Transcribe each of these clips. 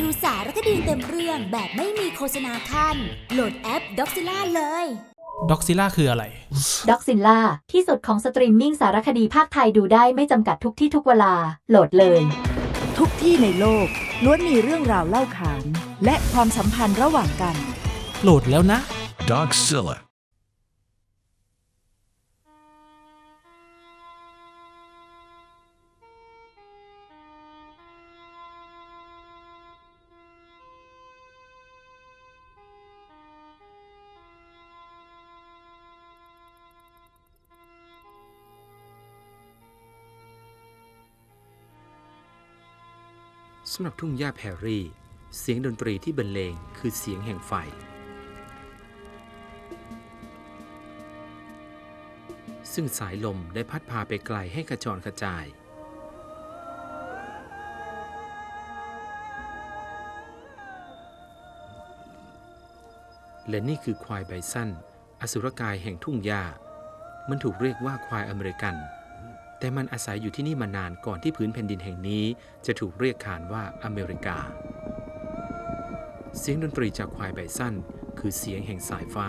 ดูสารคดีเต็มเรื่องแบบไม่มีโฆษณาขั้นโหลดแอปด็อกซิล่าเลยด็อกซิล่าคืออะไรด็อกซินล่าที่สุดของสตรีมมิ่งสารคดีภาคไทยดูได้ไม่จำกัดทุกที่ทุกเวลา โหลดเลย ทุกที่ในโลกล้วนมีเรื่องราวเล่าขาน และความสัมพันธ์ระหว่างกัน โหลดแล้วนะ Doxilla. ำหรับทุ่งหญ้าแพรรี่ เสียงดนตรีที่บรรเลงคือเสียงแห่งไฟ ซึ่งสายลมได้พัดพาไปไกลให้กระจรกระจาย และนี่คือควายไบซันอสุรกายแห่งทุ่งหญ้ามันถูกเรียกว่าควายอเมริกัน แต่มันอาศัยอยู่ที่นี่มานานก่อนที่พื้นแผ่นดินแห่งนี้ จะถูกเรียกขานว่าอเมริกา เสียงดนตรีจากควายใบสั้น คือเสียงแห่งสายฟ้า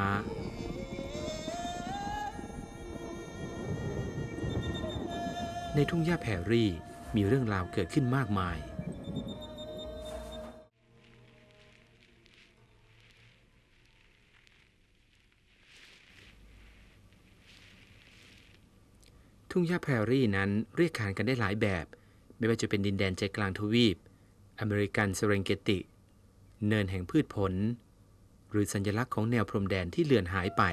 ในทุ่งหญ้าแพรรี่มีเรื่องราวเกิดขึ้นมากมาย ทุ่งหญ้าแพรรี่นั้นเรียกขานกันได้หลายแบบ ไม่ว่าจะเป็นดินแดนใจกลางทวีป อเมริกันเซเรงเกติ เนินแห่งพืชผล หรือสัญลักษณ์ของแนวพรมแดนที่เลือนหายไป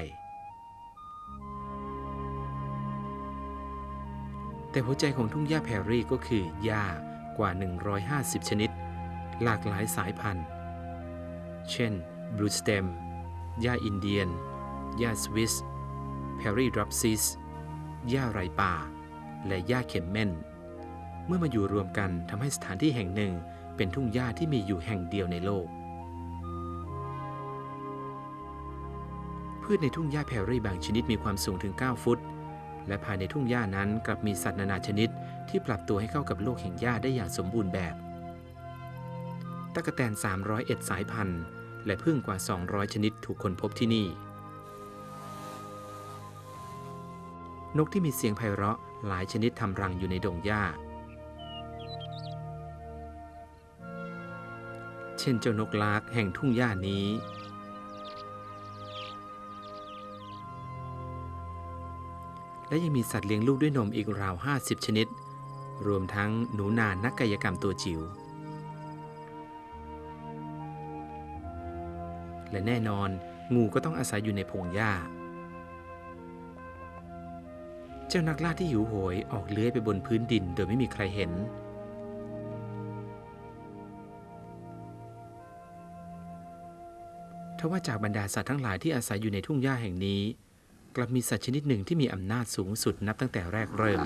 แต่หัวใจของทุ่งหญ้าแพรรี่ก็คือหญ้ากว่า 150 ชนิด หลากหลายสายพันธุ์ เช่นบลูสเตมหญ้าอินเดียนหญ้าสวิสแพรรี่ดรอปซิส หญ้าไรป่า และหญ้าเข็มเม่น เมื่อมาอยู่รวมกันทำให้สถานที่แห่งหนึ่งเป็นทุ่งหญ้าที่มีอยู่แห่งเดียวในโลก พืชในทุ่งหญ้าแพรรี่บางชนิดมีความสูงถึง 9 ฟุต และภายในทุ่งหญ้านั้นกลับมีสัตว์นานาชนิดที่ปรับตัวให้เข้ากับโลกแห่งหญ้าได้อย่างสมบูรณ์แบบตะกแตน301 สายพันธุ์ และพึ่งกว่า 200 ชนิดถูกค้นพบที่นี่ นกที่มีเสียงไพเราะหลายชนิดทำรังอยู่ในดงหญ้า เช่นเจ้านกลากแห่งทุ่งหญ้านี้ และยังมีสัตว์เลี้ยงลูกด้วยนมอีกราว 50 ชนิด รวมทั้งหนูนานักกายกรรมตัวจิ๋วและแน่นอนงูก็ต้องอาศัยอยู่ในพงหญ้า เจ้านักล่าที่หิวโหยออกเลื้อยไปบนพื้นดินโดยไม่มีใครเห็น ทว่าจากบรรดาสัตว์ทั้งหลายที่อาศัยอยู่ในทุ่งหญ้าแห่งนี้ กลับมีสัตว์ชนิดหนึ่งที่มีอำนาจสูงสุดนับตั้งแต่แรกเริ่ม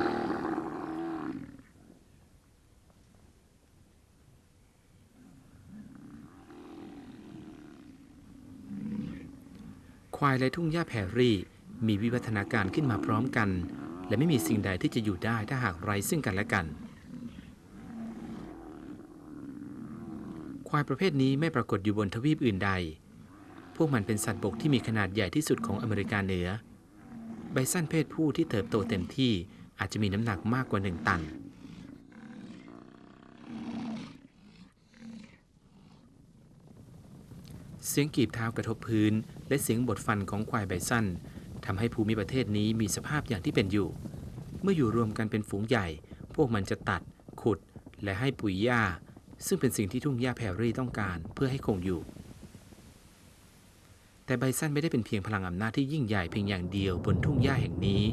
ควายและทุ่งหญ้าแพรรี่มีวิวัฒนาการขึ้นมาพร้อมกัน และไม่มีสิ่งใดที่จะอยู่ได้ถ้าหากไร้ซึ่งกันและกัน ควายประเภทนี้ไม่ปรากฏอยู่บนทวีปอื่นใด พวกมันเป็นสัตว์บกที่มีขนาดใหญ่ที่สุดของอเมริกาเหนือไบซันเพศผู้ที่เติบโตเต็มที่อาจจะมีน้ำหนักมากกว่า1ตัน เสียงกีบเท้ากระทบพื้น และเสียงบดฟันของควายไบซัน ทำให้ภูมิประเทศนี้มีสภาพอย่างที่เป็นอยู่ เมื่ออยู่รวมกันเป็นฝูงใหญ่ พวกมันจะตัด ขุด และให้ปุ๋ยหญ้า ซึ่งเป็นสิ่งที่ทุ่งหญ้าแพรรี่ต้องการเพื่อให้คงอยู่ แต่ไบซันไม่ได้เป็นเพียงพลังอำนาจที่ยิ่งใหญ่เพียงอย่างเดียวบนทุ่งหญ้าแห่งนี้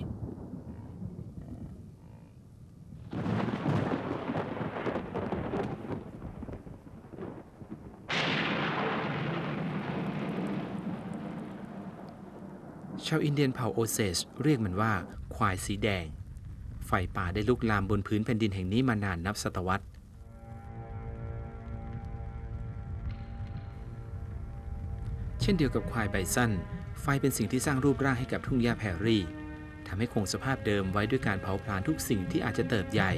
ชาวอินเดียนเผ่าโอเซสเรียกมันว่า ควายสีแดง ไฟป่าได้ลุกลามบนพื้นแผ่นดินแห่งนี้มานานนับศตวรรษ เช่นเดียวกับควายไบซันไฟเป็นสิ่งที่สร้างรูปร่างให้กับทุ่งหญ้าแพรรี่ทำให้คงสภาพเดิมไว้ด้วยการเผาผลาญทุกสิ่งที่อาจจะเติบใหญ่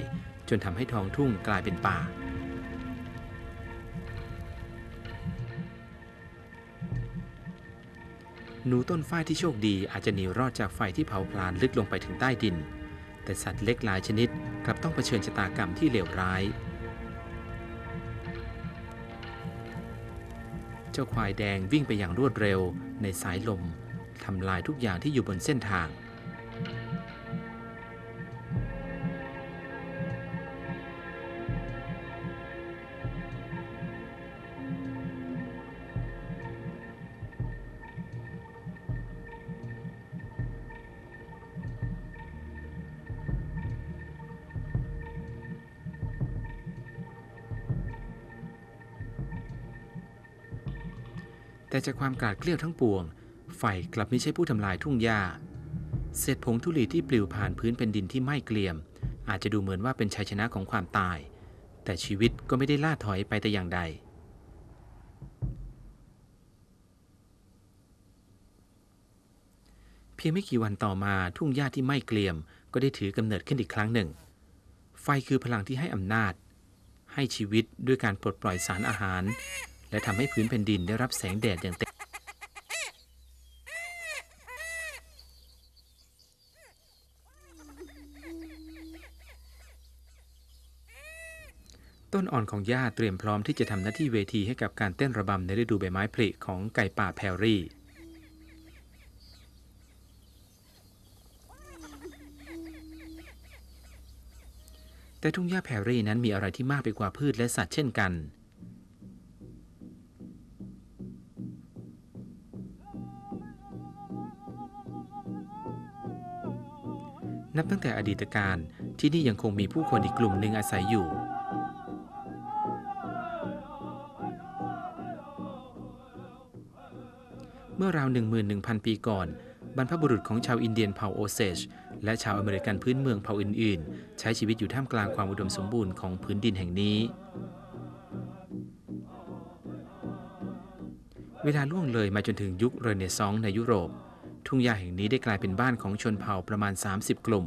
จนทำให้ท้องทุ่งกลายเป็นป่า หนูต้นฝ้ายที่โชคดีอาจจะหนีรอดจากไฟที่เผาพลานลึกลงไปถึงใต้ดิน แต่สัตว์เล็กหลายชนิดกลับต้องเผชิญชะตากรรมที่เลวร้าย เจ้าควายแดงวิ่งไปอย่างรวดเร็วในสายลมทำลายทุกอย่างที่อยู่บนเส้นทาง แต่จากความกราดเกลี้ยวทั้งปวง ไฟกลับไม่ใช่ผู้ทำลายทุ่งหญ้าเศษผงธุลีที่ปลิวผ่านพื้นเป็นดินที่ไหม้เกลียม อาจจะดูเหมือนว่าเป็นชัยชนะของความตาย แต่ชีวิตก็ไม่ได้ล่าถอยไปแต่อย่างใด เพียงไม่กี่วันต่อมาทุ่งหญ้าที่ไหม้เกลียม ก็ได้ถือกำเนิดขึ้นอีกครั้งหนึ่ง ไฟคือพลังที่ให้อำนาจ ให้ชีวิตด้วยการปลดปล่อยสารอาหาร และทำให้พื้นแผ่นดินได้รับแสงแดดอย่างเต็มต้นอ่อนของหญ้าเตรียมพร้อมที่จะทำหน้าที่เวทีให้กับการเต้นระบำในฤดูใบไม้ผลิของไก่ป่าแพรรี่ แต่ทุ่งหญ้าแพรรี่นั้นมีอะไรที่มากไปกว่าพืชและสัตว์เช่นกัน นับตั้งแต่อดีตการที่นี่ยังคงมีผู้คนอีกกลุ่มหนึ่งอาศัยอยู่ เมื่อราว 11,000 ปีก่อน บรรพบุรุษของชาวอินเดียนเผ่าโอเซชและชาวอเมริกันพื้นเมืองเผ่าอื่น ๆ ใช้ชีวิตอยู่ท่ามกลางความอุดมสมบูรณ์ของพื้นดินแห่งนี้ เวลาล่วงเลยมาจนถึงยุคเรเนซองส์ในยุโรป ทุ่งหญ้าแห่งนี้ได้กลายเป็นบ้านของชนเผ่าประมาณ 30 กลุ่ม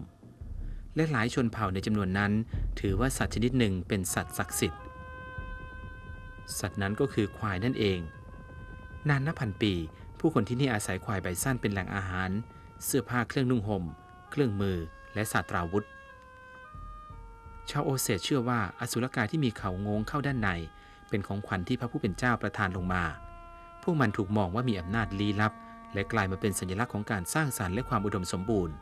และหลายชนเผ่าในจำนวนนั้น ถือว่าสัตว์ชนิดหนึ่งเป็นสัตว์ศักดิ์สิทธิ์ สัตว์นั้นก็คือควายนั่นเอง นานนับพันปี ผู้คนที่นี่อาศัยควายไบซันเป็นแหล่งอาหาร เสื้อผ้าเครื่องนุ่งห่ม เครื่องมือ และศาสตราวุธ ชาวโอเซเชื่อว่าอสุรกายที่มีเขางงเข้าด้านใน เป็นของขวัญที่พระผู้เป็นเจ้าประทานลงมา พวกมันถูกมองว่ามีอำนาจลี้ลับ และกลายมาเป็นสัญลักษณ์ของการสร้างสารรค์และความอุดมสมบูรณ์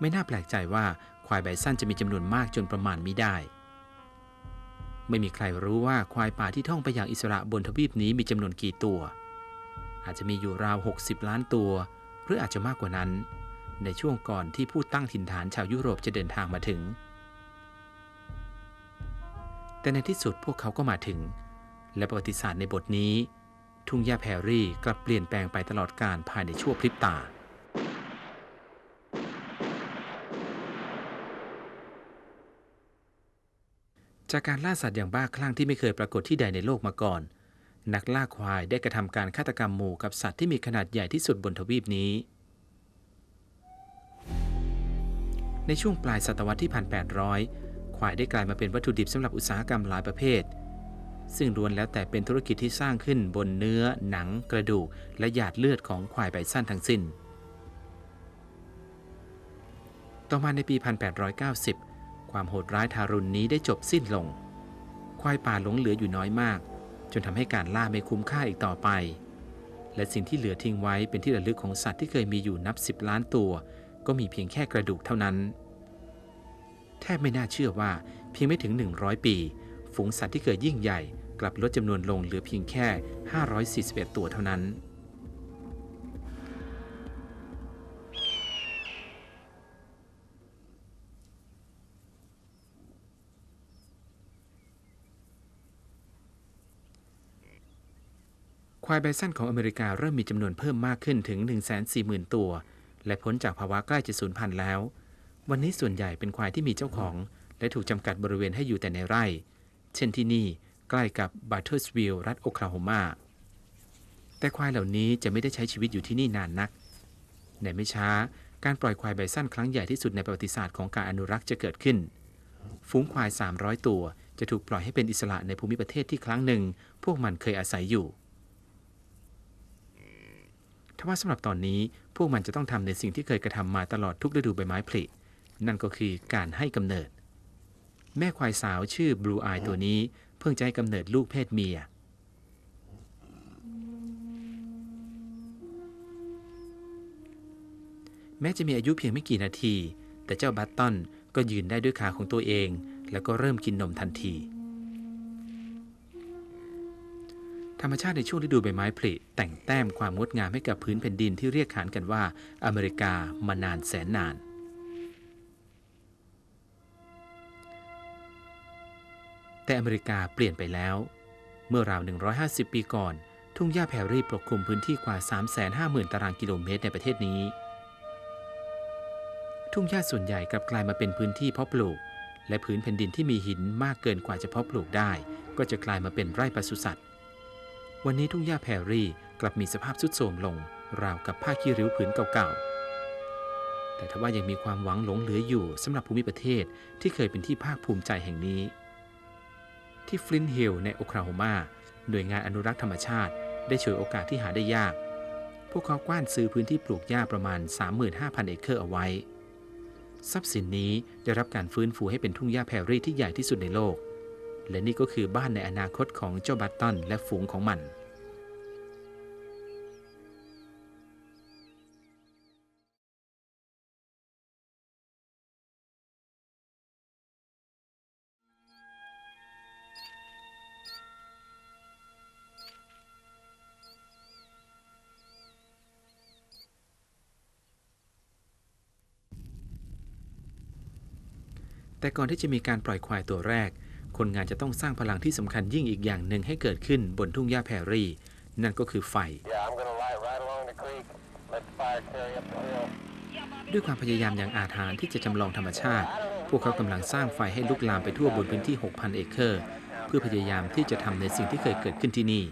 ไม่น่าแปลกใจว่าควายไบซันจะมีจำนวนมากจนประมาณไมิได้ ไม่มีใครรู้ว่าควายป่าที่ท่องไปอย่างอิสระบนทวีปนี้มีจำนวนกี่ตัว อาจจะมีอยู่ราว 60 ล้านตัว หรืออาจจะมากกว่านั้น ในช่วงก่อนที่ผู้ตั้งถิ่นฐานชาวยุโรปจะเดินทางมาถึง แต่ในที่สุดพวกเขาก็มาถึง และประวัติศาสตร์ในบทนี้ ทุ่งหญ้าแพรรี่กลับเปลี่ยนแปลงไปตลอดกาลภายในชั่วพริบตา จากการล่าสัตว์อย่างบ้าคลั่งที่ไม่เคยปรากฏที่ใดในโลกมาก่อน นักล่าควายได้กระทำการฆาตกรรมหมู่กับสัตว์ที่มีขนาดใหญ่ที่สุดบนทวีปนี้ ในช่วงปลายศตวรรษที่ 1800 ควายได้กลายมาเป็นวัตถุดิบสำหรับอุตสาหกรรมหลายประเภท ซึ่งล้วนแล้วแต่เป็นธุรกิจที่สร้างขึ้นบนเนื้อ หนัง กระดูก และหยาดเลือดของควายไบซันทั้งสิ้น ต่อมาในปี 1890 ความโหดร้ายทารุณนี้ได้จบสิ้นลง ควายป่าหลงเหลืออยู่น้อยมาก จนทำให้การล่าไม่คุ้มค่าอีกต่อไป และสิ่งที่เหลือทิ้งไว้เป็นที่ระลึกของสัตว์ที่เคยมีอยู่นับสิบล้านตัว ก็มีเพียงแค่กระดูกเท่านั้น แทบไม่น่าเชื่อว่าเพียงไม่ถึง 100 ปี ฝูงสัตว์ที่เคยยิ่งใหญ่ กลับลดจำนวนลงเหลือเพียงแค่ 541 ตัวเท่านั้น ควายไบซันของอเมริกาเริ่มมีจำนวนเพิ่มมากขึ้นถึง 140,000 ตัว และพ้นจากภาวะใกล้จะสูญพันธุ์แล้ว วันนี้ส่วนใหญ่เป็นควายที่มีเจ้าของ และถูกจำกัดบริเวณให้อยู่แต่ในไร่ เช่นที่นี่ ใกล้กับบัตเทอร์สวิลล์รัฐโอคลาโฮมา แต่ควายเหล่านี้จะไม่ได้ใช้ชีวิตอยู่ที่นี่นานนัก ในไม่ช้าการปล่อยควายไบซันครั้งใหญ่ที่สุดในประวัติศาสตร์ของการอนุรักษ์จะเกิดขึ้น ฝูงควาย 300 ตัวจะถูกปล่อยให้เป็นอิสระในภูมิประเทศที่ครั้งหนึ่ง พวกมันเคยอาศัยอยู่ทว่าสำหรับตอนนี้พวกมันจะต้องทำในสิ่งที่เคยกระทำมาตลอดทุกฤดูใบไม้ผลินั่นก็คือการให้กำเนิด แม่ควายสาวชื่อบลูอายตัวนี้ เพิ่งจะให้กำเนิดลูกเพศเมีย แม้จะมีอายุเพียงไม่กี่นาที แต่เจ้าบัตตันก็ยืนได้ด้วยขาของตัวเอง แล้วก็เริ่มกินนมทันที ธรรมชาติในช่วงฤดูใบไม้ผลิแต่งแต้มความงดงามให้กับพื้นแผ่นดินที่เรียกขานกันว่าอเมริกามานานแสนนาน แต่อเมริกาเปลี่ยนไปแล้ว เมื่อราว 150 ปีก่อน ทุ่งหญ้าแพรรี่ปกคลุมพื้นที่กว่า 350,000 ตารางกิโลเมตรในประเทศนี้ ทุ่งหญ้าส่วนใหญ่กลับกลายมาเป็นพื้นที่เพาะปลูก และพื้นแผ่นดินที่มีหินมากเกินกว่าจะเพาะปลูกได้ ก็จะกลายมาเป็นไร่ปศุสัตว์ วันนี้ทุ่งหญ้าแพรรี่กลับมีสภาพทรุดโทรมลง ราวกับผ้าขี้ริ้วผืนเก่าๆแต่ทว่ายังมีความหวังหลงเหลืออยู่สำหรับภูมิประเทศที่เคยเป็นที่ภาคภูมิใจแห่งนี้ ที่ฟลินท์ฮิลในโอคลาโฮมา หน่วยงานอนุรักษ์ธรรมชาติ ได้ฉวยโอกาสที่หาได้ยาก พวกเขากว้านซื้อพื้นที่ปลูกหญ้าประมาณ 35,000 เอเคอร์เอาไว้ ทรัพย์สินนี้ได้รับการฟื้นฟูให้เป็นทุ่งหญ้าแพรรี่ที่ใหญ่ที่สุดในโลก และนี่ก็คือบ้านในอนาคตของเจ้าบัตตันและฝูงของมัน แต่ก่อนที่จะมีการปล่อยควายตัวแรก คนงานจะต้องสร้างพลังที่สำคัญยิ่งอีกอย่างหนึ่งให้เกิดขึ้นบนทุ่งหญ้าแพรรี่ นั่นก็คือไฟ Yeah, I'm gonna light right along the creek, let the fire carry up the hill. ด้วยความพยายามอย่างอาถรรพ์ที่จะจำลองธรรมชาติ พวกเขากำลังสร้างไฟให้ลุกลามไปทั่วบนพื้นที่ 6,000 เอเคอร์ เพื่อพยายามที่จะทำในสิ่งที่เคยเกิดขึ้นที่นี่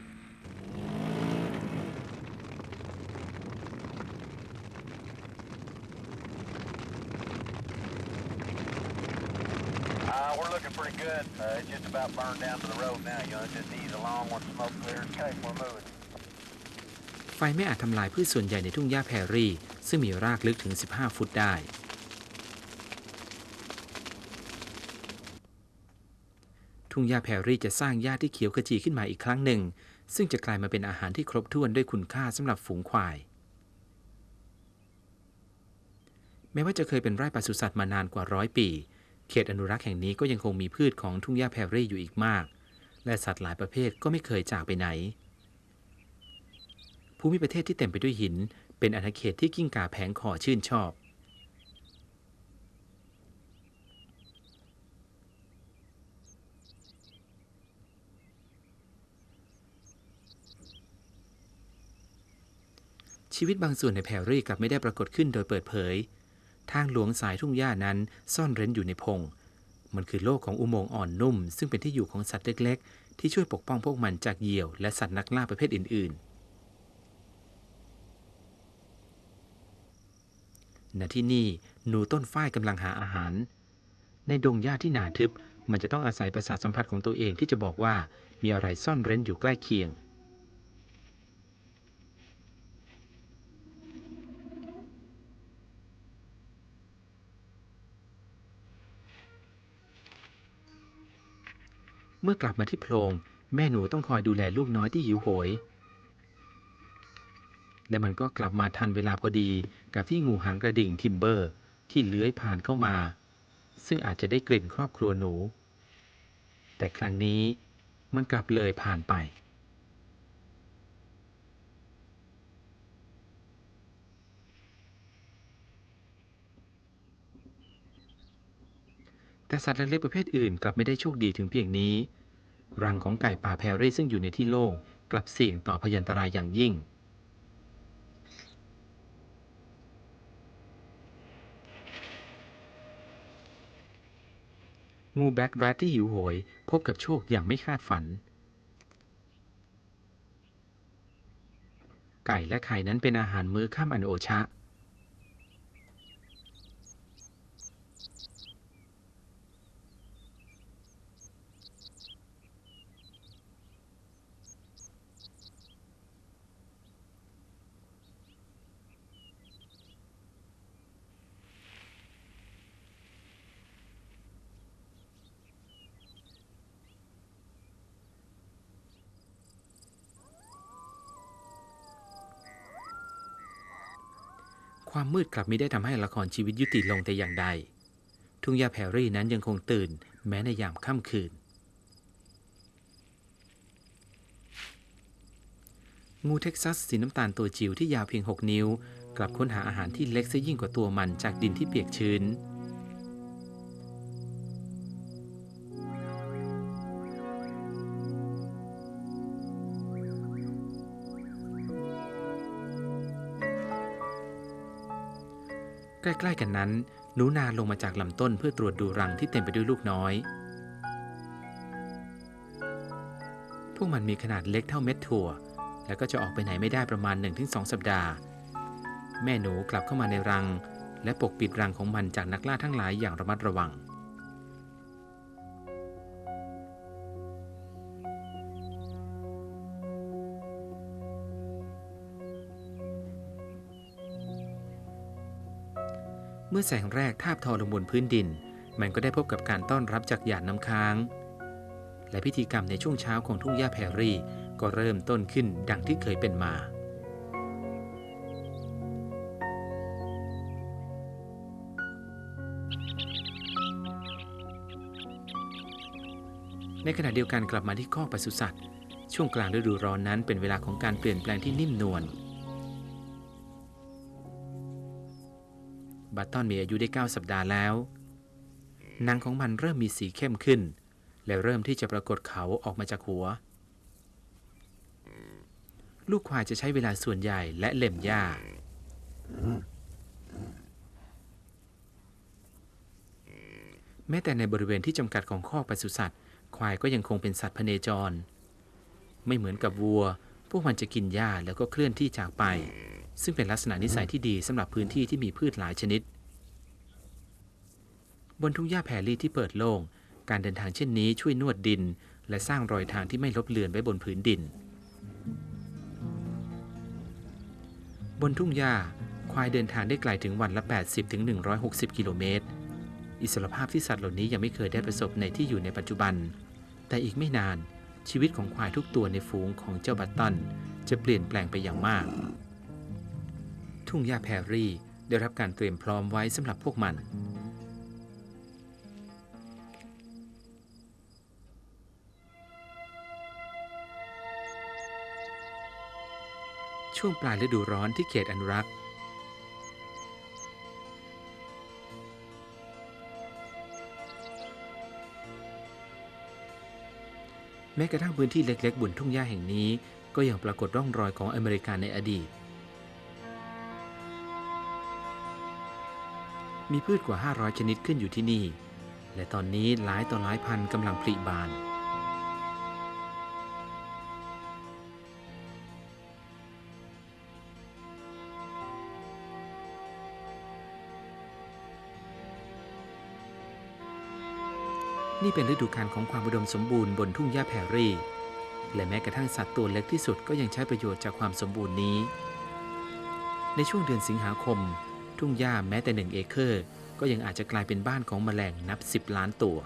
down to the road now. You know, just ease along once smoke clears. Okay, we're moving. ไฟไม่อาจทำลายพืชส่วนใหญ่ในทุ่งหญ้าแพรรี่ ซึ่งมีรากลึกถึง 15 ฟุตได้ ทุ่งหญ้าแพรรี่จะสร้างหญ้าที่เขียวขจีขึ้นมาอีกครั้งหนึ่ง ซึ่งจะกลายมาเป็นอาหารที่ครบถ้วนด้วยคุณค่าสำหรับฝูงควายแม้ว่าจะเคยเป็นไร่ปศุสัตว์มานานกว่าร้อยปี เขตอนุรักษ์แห่งนี้ก็ยังคงมีพืชของทุ่งหญ้าแพรรี่อยู่อีกมาก และสัตว์หลายประเภทก็ไม่เคยจากไปไหน ภูมิประเทศที่เต็มไปด้วยหิน เป็นอาณาเขตที่กิ้งก่าแผงคอชื่นชอบ ชีวิตบางส่วนในแพรรี่กลับไม่ได้ปรากฏขึ้นโดยเปิดเผย ทางหลวงสายทุ่งหญ้านั้นซ่อนเร้นอยู่ในพง มันคือโลกของอุโมงค์อ่อนนุ่ม ซึ่งเป็นที่อยู่ของสัตว์เล็ก ๆ ที่ช่วยปกป้องพวกมันจากเหยี่ยว และสัตว์นักล่าประเภทอื่น ๆ ณ ที่นี่หนูต้นฝ้ายกำลังหาอาหาร ในดงหญ้าที่หนาทึบ มันจะต้องอาศัยประสาทสัมผัสของตัวเองที่จะบอกว่ามีอะไรซ่อนเร้นอยู่ใกล้เคียง มื่อกลับมาที่โพรงแม่หนูต้องคอยดูแลลูกน้อยที่หิวโหย และมันก็กลับมาทันเวลาพอดีกับที่งูหางกระดิ่งทิมเบอร์ ที่เลื้อยผ่านเข้ามา ซึ่งอาจจะได้กลิ่นครอบครัวหนู แต่ครั้งนี้มันกลับเลยผ่านไป แต่สัตว์เล็กๆประเภทอื่นกลับไม่ได้โชคดีถึงเพียงนี้ รังของไก่ป่าแพรรี่ซึ่งอยู่ในที่โล่งกลับเสี่ยงต่อพยันตรายอย่างยิ่ง งูแบ็กแรดที่หิวโหย พบกับโชคอย่างไม่คาดฝัน ไก่และไข่นั้นเป็นอาหารมื้อค่ำอันโอชะ ความมืดกลับไม่ได้ทำให้ละครชีวิตยุติลงแต่อย่างใด ทุ่งหญ้าแพรรี่นั้นยังคงตื่น แม้ในยามค่ำคืน งูเท็กซัสสีน้ำตาลตัวจิ๋วที่ยาวเพียง 6 นิ้ว กลับค้นหาอาหารที่เล็กซะยิ่งกว่าตัวมันจากดินที่เปียกชื้น ใกล้ๆกันนั้นหนูนาลงมาจากลำต้นเพื่อตรวจดูรังที่เต็มไปด้วยลูกน้อย พวกมันมีขนาดเล็กเท่าเม็ดถั่ว แล้วก็จะออกไปไหนไม่ได้ประมาณ 1-2 สัปดาห์ แม่หนูกลับเข้ามาในรัง และปกปิดรังของมันจากนักล่าทั้งหลายอย่างระมัดระวัง เมื่อแสงแรกทาบทอลงบนพื้นดิน มันก็ได้พบกับการต้อนรับจากหยาดน้ำค้าง และพิธีกรรมในช่วงเช้าของทุ่งหญ้าแพรรี่ก็เริ่มต้นขึ้นดังที่เคยเป็นมาในขณะเดียวกันกลับมาที่ข้อปศุสัตว์ ช่วงกลางฤดูร้อนนั้นเป็นเวลาของการเปลี่ยนแปลงที่นิ่มนวล บัตตันมีอายุได้ 9 สัปดาห์แล้วหนังของมันเริ่มมีสีเข้มขึ้น และเริ่มที่จะปรากฏเขาออกมาจากหัว ลูกควายจะใช้เวลาส่วนใหญ่และเล็มหญ้า แม้แต่ในบริเวณที่จำกัดของคอกปศุสัตว์ ควายก็ยังคงเป็นสัตว์พเนจร ไม่เหมือนกับวัว พวกมันจะกินหญ้าแล้วก็เคลื่อนที่จากไป ซึ่งเป็นลักษณะนิสัยที่ดีสำหรับพื้นที่ที่มีพืชหลายชนิด บนทุ่งหญ้าแผ่รี่ที่เปิดโล่งการเดินทางเช่นนี้ช่วยนวดดิน และสร้างรอยทางที่ไม่ลบเลือนไว้บนผืนดิน บนทุ่งหญ้าควายเดินทางได้ไกลถึงวันละ 80ถึง160กิโลเมตร อิสรภาพที่สัตว์เหล่านี้ยังไม่เคยได้ประสบในที่อยู่ในปัจจุบัน แต่อีกไม่นาน ชีวิตของควายทุกตัวในฝูงของเจ้าบัตตันจะเปลี่ยนแปลงไปอย่างมาก ทุ่งหญ้าแพรรี่ได้รับการเตรียมพร้อมไว้สำหรับพวกมัน ช่วงปลายฤดูร้อนที่เขตอนุรักษ์ ม้กระทั่งพื้นที่เล็ก ๆ บนทุ่งหญ้าแห่งนี้ ก็ยังปรากฏร่องรอยของอเมริกันในอดีต มีพืชกว่า 500 ชนิดขึ้นอยู่ที่นี่ และตอนนี้หลายต่อหลายพันกำลังผลิบาน นี่เป็นฤดูกาลของความอุดมสมบูรณ์บนทุ่งหญ้าแพรรี่ และแม้กระทั่งสัตว์ตัวเล็กที่สุดก็ยังใช้ประโยชน์จากความสมบูรณ์นี้ ในช่วงเดือนสิงหาคม ทุ่งหญ้าแม้แต่หนึ่งเอเคอร์ ก็ยังอาจจะกลายเป็นบ้านของแมลงนับ 10 ล้านตัว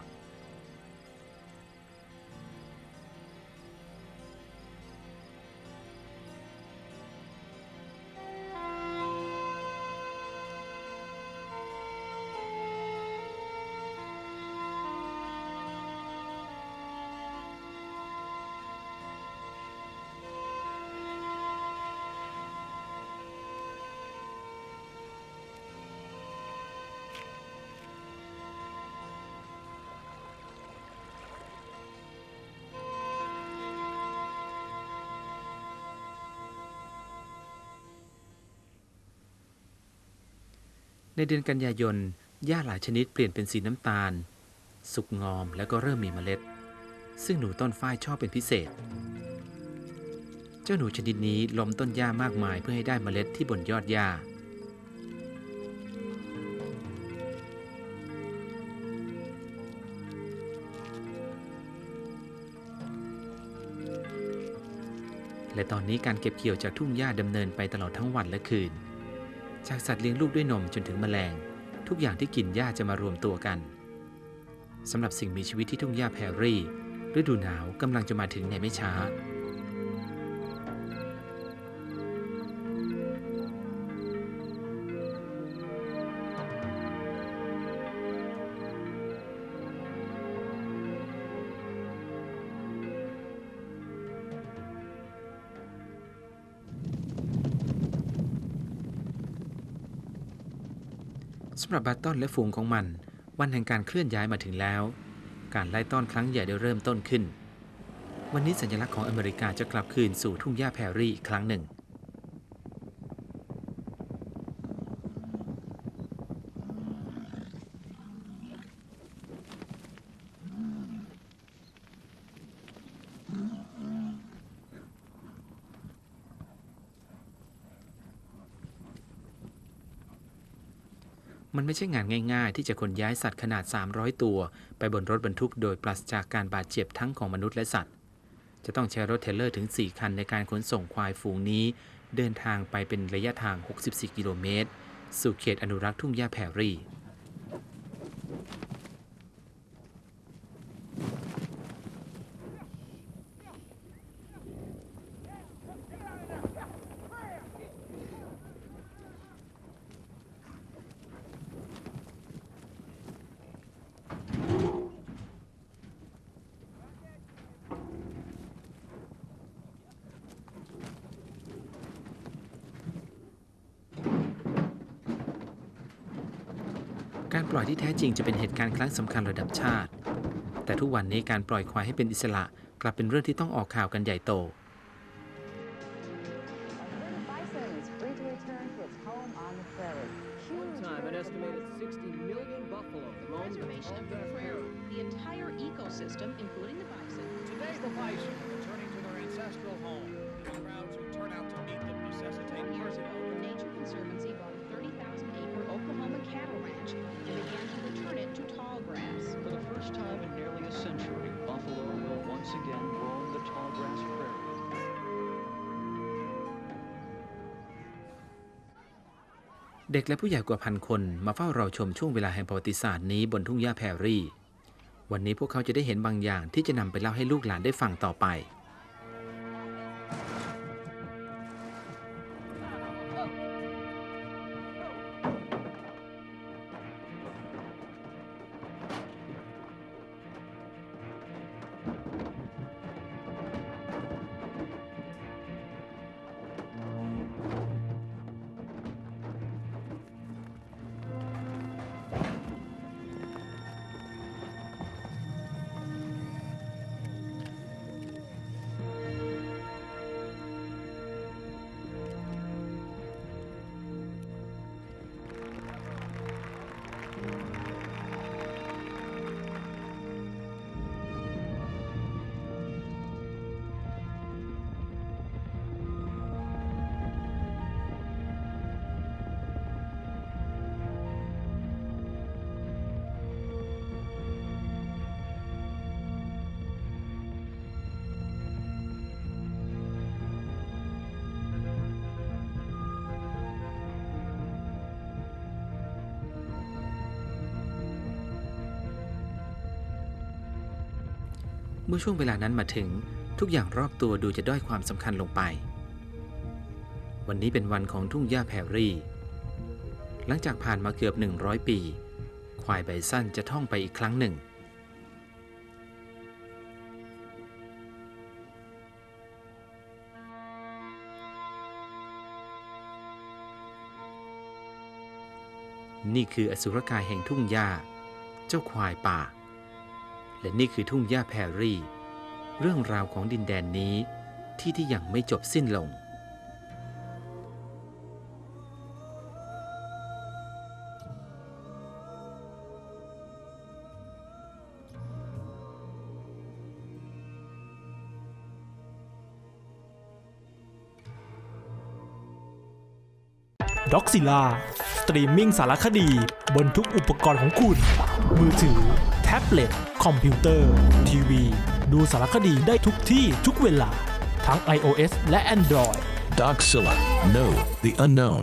ในเดือนกันยายน หญ้าหลายชนิดเปลี่ยนเป็นสีน้ำตาล สุกงอมแล้วก็เริ่มมีเมล็ด ซึ่งหนูต้นฝ้ายชอบเป็นพิเศษ เจ้าหนูชนิดนี้ล้มต้นหญ้ามากมายเพื่อให้ได้เมล็ดที่บนยอดหญ้าและตอนนี้การเก็บเกี่ยวจากทุ่งหญ้าดำเนินไปตลอดทั้งวันและคืน จากสัตว์เลี้ยงลูกด้วยนมจนถึงแมลง ทุกอย่างที่กินหญ้าจะมารวมตัวกันสำหรับสิ่งมีชีวิตที่ทุ่งหญ้าแพรรี่ฤดูหนาวกำลังจะมาถึงในไม่ช้า สำหรับบัตตันและฝูงของมัน วันแห่งการเคลื่อนย้ายมาถึงแล้ว การไล่ต้อนครั้งใหญ่ได้เริ่มต้นขึ้น วันนี้สัญลักษณ์ของอเมริกาจะกลับคืนสู่ทุ่งหญ้าแพรรี่อีกครั้งหนึ่ง มันไม่ใช่งานง่าย ๆ ที่จะขนย้ายสัตว์ขนาด 300 ตัว ไปบนรถบรรทุกโดยปราศจากการบาดเจ็บทั้งของมนุษย์และสัตว์ จะต้องใช้รถเทรลเลอร์ถึง 4 คันในการขนส่งควายฝูงนี้ เดินทางไปเป็นระยะทาง 64 กิโลเมตร สู่เขตอนุรักษ์ทุ่งหญ้าแพรรี่ ที่แท้จริงจะเป็นเหตุการณ์ครั้งสำคัญระดับชาติ แต่ทุกวันนี้การปล่อยควายให้เป็นอิสระกลับเป็นเรื่องที่ต้องออกข่าวกันใหญ่โต กและผู้ใหญ่กว่าพันคนมาเฝ้ารอชมช่วงเวลาแห่งประวัติศาสตร์นี้บนทุ่งหญ้าแพรรี่ วันนี้พวกเขาจะได้เห็นบางอย่างที่จะนำไปเล่าให้ลูกหลานได้ฟังต่อไป มื่อช่วงเวลานั้นมาถึงทุกอย่างรอบตัวดูจะด้อยความสำคัญลงไป วันนี้เป็นวันของทุ่งหญ้าแพรรี่ หลังจากผ่านมาเกือบ 100 ปี ควายไบซันจะท่องไปอีกครั้งหนึ่ง นี่คืออสุรกายแห่งทุ่งหญ้า เจ้าควายป่า และนี่คือทุ่งหญ้าแพรรี่ เรื่องราวของดินแดนนี้ที่ที่ยังไม่จบสิ้นลงด็อกซิล่า สตรีมมิ่งสารคดีบนทุกอุปกรณ์ของคุณ มือถือ ท็บเล็ต คอมพิวเตอร์ ทีวี ดูสารคดีได้ทุกที่ทุกเวลา ทั้ง iOS และ Android Doxilla. Know the unknown.